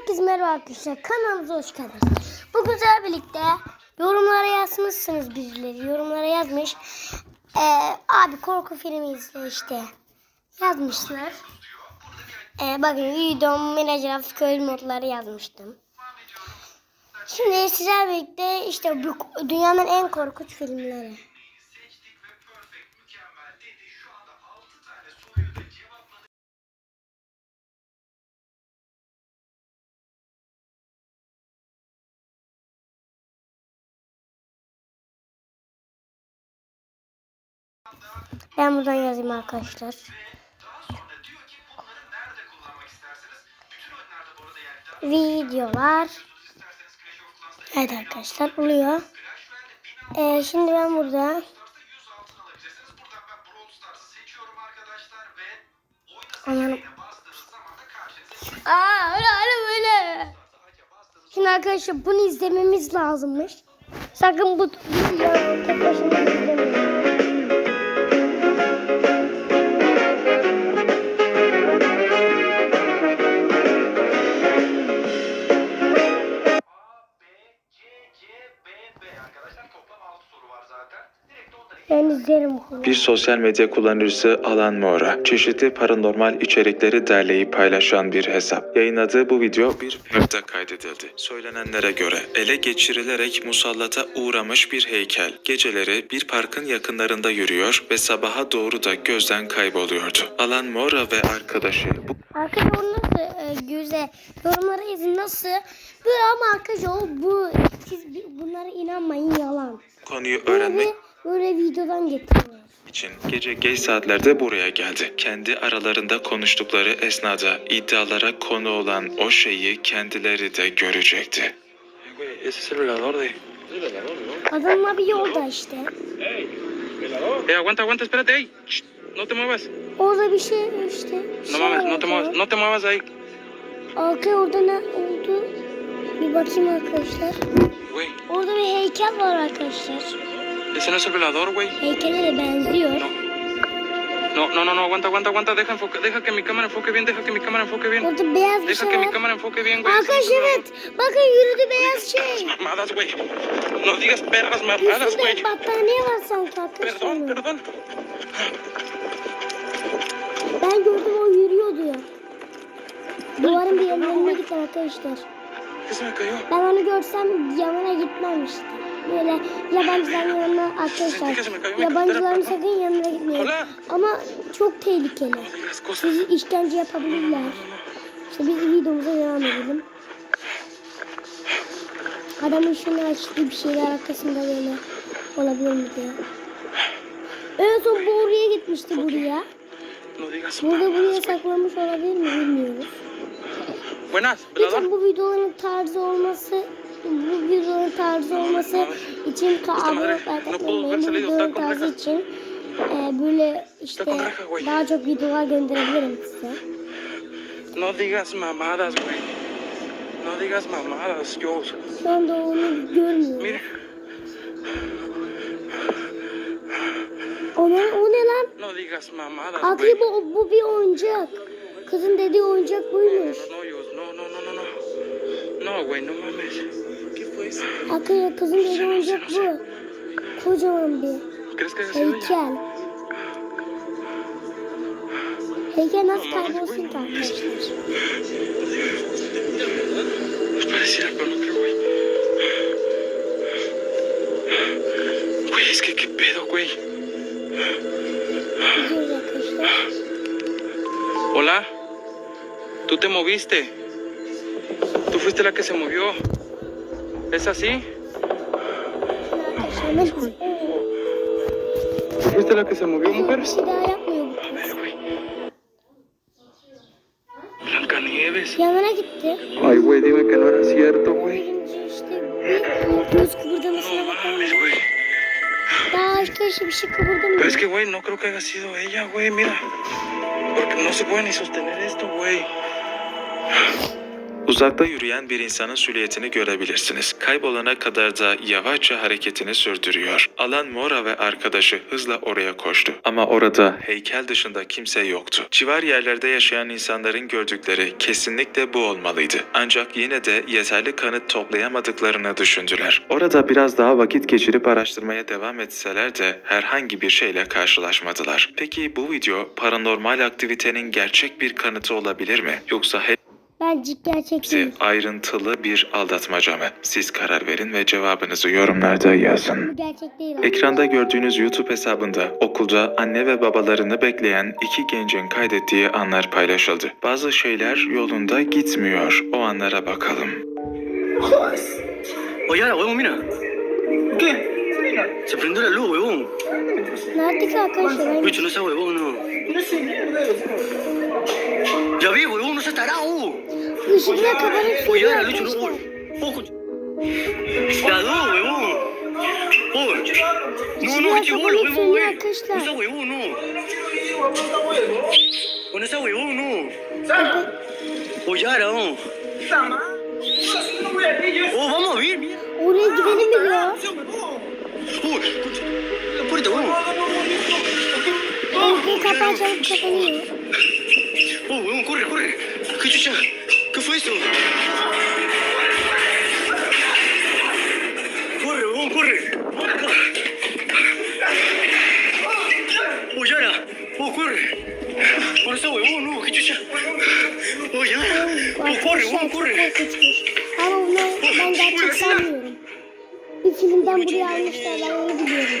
Herkese merhaba arkadaşlar. Kanalımıza hoş geldiniz. Bugün sizlerle birlikte yorumlara yazmışsınız birileri. Yorumlara yazmış. Ee, abi korku filmi izle işte. Yazmışlar. Ee, bakın videom Minecraft köylü modları yazmıştım. Şimdi sizlerle birlikte işte bu dünyanın en korkunç filmleri. Ben buradan yazayım arkadaşlar. Videolar. Evet arkadaşlar oluyor. Ee, şimdi ben burada Anladım. Aa öyle öyle böyle. Şimdi arkadaşlar bunu izlememiz lazımmış. Sakın bu videoyu tek başına izlemeyin. Bunu. Bir sosyal medya kullanıcısı Alan Moore, çeşitli paranormal içerikleri derleyip paylaşan bir hesap. Yayınladığı bu video bir parkta kaydedildi. Söylenenlere göre ele geçirilerek musallata uğramış bir heykel. Geceleri bir parkın yakınlarında yürüyor ve sabaha doğru da gözden kayboluyordu. Alan Moore ve arkadaşı bu Arkadaşlar nasıl e, güzel. Yorumlara yazın nasıl. Böyle ama arkadaşlar o bu siz bunlara inanmayın yalan. konuyu öğrenmek böyle videodan getiriyorlar. için gece geç saatlerde buraya geldi. Kendi aralarında konuştukları esnada iddialara konu olan o şeyi kendileri de görecekti. Güey, ese es el velador de. Adamlar bir yolda işte. Eh, aguanta, aguanta, espérate, ey. Shh, No te muevas. Orada bir şey işte. No şey mames, no te var muevas, orada. no te muevas ahí. Arkaya orada ne oldu? Bir bakayım arkadaşlar. Güey, Orada bir heykel var arkadaşlar. Ese no es el velador, güey. No, no, no, no, aguanta, aguanta, aguanta. Deja, enfoque, deja que mi cámara enfoque bien, deja que mi cámara enfoque bien. Deja que mi cámara enfoque bien, güey. Arkadaşlar evet. Bakın yürüdü beyaz şey. Mamadas, güey. No digas perras mamadas, güey. Üstünde battaniye var sanki arkadaşlar. Perdón, perdón. Ben gördüm o yürüyordu ya. Duvarın bir. Böyle yabancıların yanına arkadaşlar. Yabancıların sakın yanına gitmeyin. Ama çok tehlikeli. Sizi işkence yapabilirler. İşte biz videomuza devam edelim. Adamın şunu açtığı bir şeyler arkasında böyle olabilir mi diye. En son bu oraya gitmişti buraya. Burada buraya saklamış olabilir mi bilmiyoruz. Buenas. Lütfen bu videoların tarzı olması bu videoların tarzı olması için abone olmayı videoların tarzı için e, böyle işte daha çok videolar gönderebilirim size. No digas mamadas, güey. No digas mamadas, yo. Şu anda onu görmüyorum. Mira, O ne, o ne lan? no digas mamadas, güey. bu, bu bir oyuncak. Kızın dediği oyuncak buymuş. No, no, no, no, no, no. No, güey, no mames. ¿Qué fue eso? Akli kızın dediği oyuncak bu. Kocaman bir ¿Crees que haya sido ella? heykel. Heykel nasıl kaybolsun ki arkadaşlar? Pues pareciera, pero no creo, güey. Güey, es que qué pedo, güey. Gidiyoruz arkadaşlar. Hola. Tú te moviste. Tú fuiste la que se movió. ¿Es así? Arkadaşlar ben ¿Tú fuiste la que se movió, mujer? bir şey daha yapmıyor bu kız. ver, güey. Blancanieves. Yanına gitti. Ay, güey, dime que no era cierto, güey. Gidince işte bir göz kıpırdamasına No bakar mames, mısın? güey. Daha arkadaşlar bir şey Pero es kıpırdamıyor. que, güey, no creo que haya sido ella, güey, mira. Porque no se puede ni sostener esto, güey. Uzakta yürüyen bir insanın silüetini görebilirsiniz. Kaybolana kadar da yavaşça hareketini sürdürüyor. Alan Mora ve arkadaşı hızla oraya koştu. Ama orada heykel dışında kimse yoktu. Civar yerlerde yaşayan insanların gördükleri kesinlikle bu olmalıydı. Ancak yine de yeterli kanıt toplayamadıklarını düşündüler. Orada biraz daha vakit geçirip araştırmaya devam etseler de herhangi bir şeyle karşılaşmadılar. Peki bu video paranormal aktivitenin gerçek bir kanıtı olabilir mi? Yoksa Bence gerçek hepsi değil. ayrıntılı bir aldatmaca mı? Siz karar verin ve cevabınızı yorumlarda yazın. Bu gerçek değil. Ekranda gördüğünüz YouTube hesabında okulda anne ve babalarını bekleyen iki gencin kaydettiği anlar paylaşıldı. Bazı şeyler yolunda gitmiyor. O anlara bakalım. Oye, ahora, huevón, mira. ¿Qué? Se prendió la luz, huevón. Nerede Artık não. Não sei, não huevón, Já vi, huevón, no se tarao. Işıklar kapanıp Oye, ahora, Lucho, não Poco. não no, não Oy. não, não, que chivolo, huevón, güey. não sea não no. não. Não sea huevón, não. Oye, não oh. não vamos a ver, mira. Oraya gidelim mi ya? Oy. Apúrate. 빠져 저거요. 오, corre, corre. Que chucha? Que foi isso? Corre, vamos, corre. Oh, Yara. Oh, corre. Por eso, huevón, no, que chucha. Oh, Yara. Oh, corre, vamos, corre. Ama onu ben gerçekten biliyorum. Bir filmden buraya almışlar ben onu biliyorum.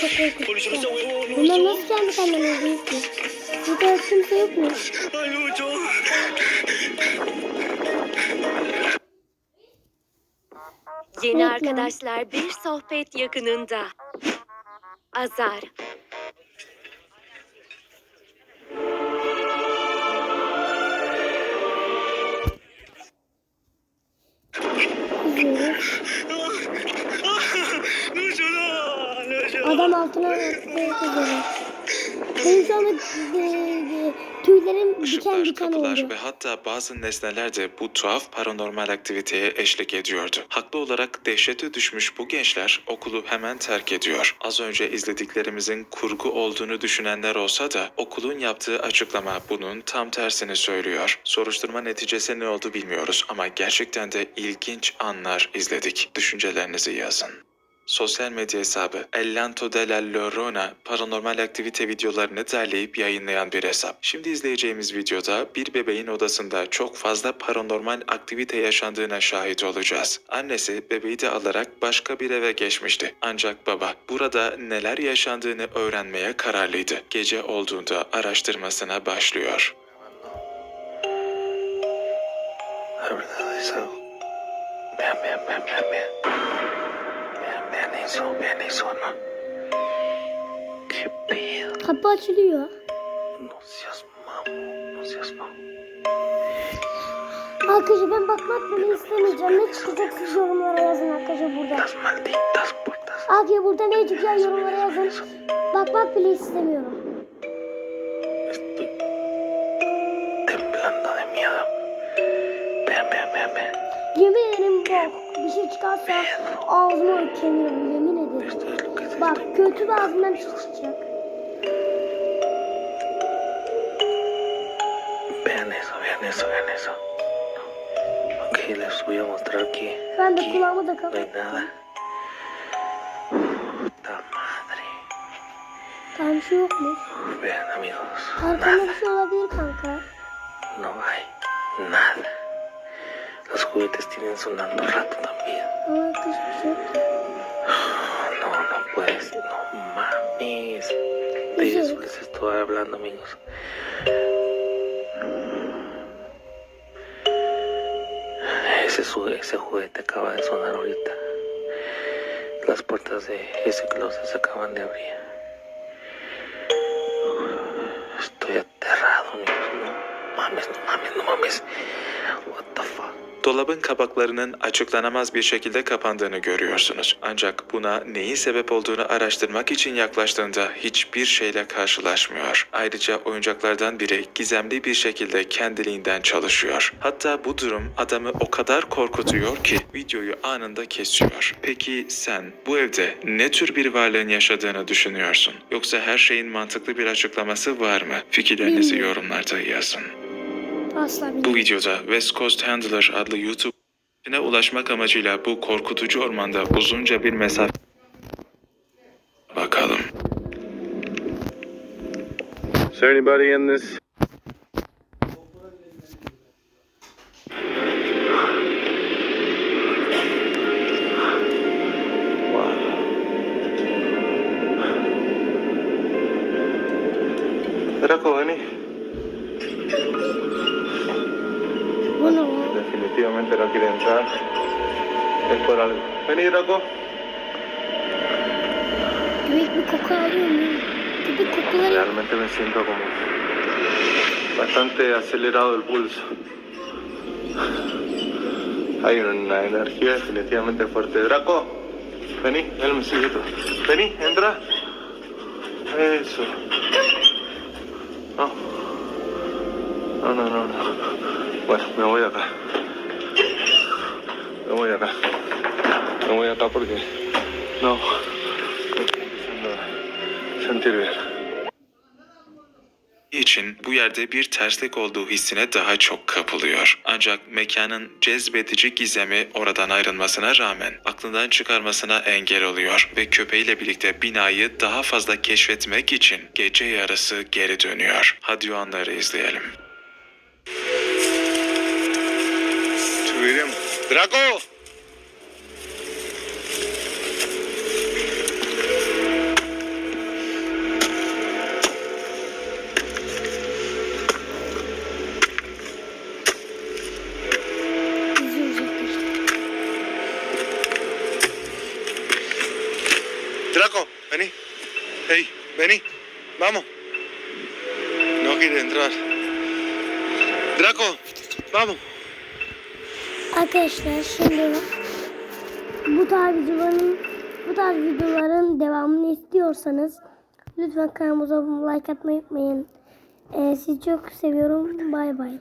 çok korkunç. Bunlar nasıl kendi kendine büyük ki? Burada kimse yok mu? Yeni Evet, arkadaşlar bir sohbet yakınında. Azar. İzliyoruz. Adam altına koyup üzere. Benim şu anda e, e, tüylerim diken diken kapılar oldu. ve hatta bazı nesneler de bu tuhaf paranormal aktiviteye eşlik ediyordu. Haklı olarak dehşete düşmüş bu gençler okulu hemen terk ediyor. Az önce izlediklerimizin kurgu olduğunu düşünenler olsa da okulun yaptığı açıklama bunun tam tersini söylüyor. Soruşturma neticesi ne oldu bilmiyoruz ama gerçekten de ilginç anlar izledik. Düşüncelerinizi yazın. Sosyal medya hesabı Ellanto de la Llorona paranormal aktivite videolarını derleyip yayınlayan bir hesap. Şimdi izleyeceğimiz videoda bir bebeğin odasında çok fazla paranormal aktivite yaşandığına şahit olacağız. Annesi bebeği de alarak başka bir eve geçmişti. Ancak baba burada neler yaşandığını öğrenmeye kararlıydı. Gece olduğunda araştırmasına başlıyor. La verdad es algo. Vean, vean, vean, vean, ¿Qué pedo? Kapı açılıyor. Arkadaşlar ben bakmak bile istemeyeceğim. Ne çıkacak siz yorumlara yazın arkadaşlar burada. Arkadaşlar burada ne çıkacak yorumlara yazın. Bakmak bile istemiyorum. Estoy temblando de miedo. Vean, vean, vean, vean. Yemin ederim bok. Bir şey çıkarsa ağzıma kemiririm yemin ederim. Que Bak kötü bir ağzımdan bir şey çıkacak. Vean eso, vean eso, vean eso. Ok, les voy a mostrar aquí. Ben de kulağımı da no hay kapattım. nada. Puta madre. Tamam bir şey yokmuş. Vean, amigos. Arkamda Nada. bir şey olabilir kanka. No hay nada. Juguetes tienen sonando rato también. No, no puedes. No mames. estupidez Üzülürüm. les estoy hablando, amigos. Ese, ese juguete acaba de sonar ahorita. Las puertas de ese closet se acaban de abrir. Estoy aterrado, amigos. No mames, no mames, no mames. What the fuck? Dolabın kapaklarının açıklanamaz bir şekilde kapandığını görüyorsunuz. Ancak buna neyin sebep olduğunu araştırmak için yaklaştığında hiçbir şeyle karşılaşmıyor. Ayrıca oyuncaklardan biri gizemli bir şekilde kendiliğinden çalışıyor. Hatta bu durum adamı o kadar korkutuyor ki videoyu anında kesiyor. Peki sen bu evde ne tür bir varlığın yaşadığını düşünüyorsun? Yoksa her şeyin mantıklı bir açıklaması var mı? Fikirlerinizi yorumlarda yazın. Asla Bu videoda West Coast Handler adlı YouTube ne ulaşmak amacıyla bu korkutucu ormanda uzunca bir mesafe bakalım. Is there anybody in this? Es por algo. Vení, Draco. Realmente me siento como bastante acelerado el pulso. Hay una energía definitivamente fuerte. Draco, vení, él me sigue tú. Vení, entra. Eso. No. No, no, no, no. Bueno, me voy acá. Me voy acá. Me voy acá porque no. Me estoy empezando a sentir bien. için bu yerde bir terslik olduğu hissine daha çok kapılıyor. Ancak mekanın cezbedici gizemi oradan ayrılmasına rağmen aklından çıkarmasına engel oluyor ve köpeğiyle birlikte binayı daha fazla keşfetmek için gece yarısı geri dönüyor. Hadi o anları izleyelim. Subiremos. ¡Draco! Draco, vení. Hey, vení. Vamos. No quiere entrar. Draco, vamos. Arkadaşlar şimdi bu tarz videoların bu tarz videoların devamını istiyorsanız lütfen kanalımıza like atmayı unutmayın. Ee, sizi çok seviyorum. Bay bay.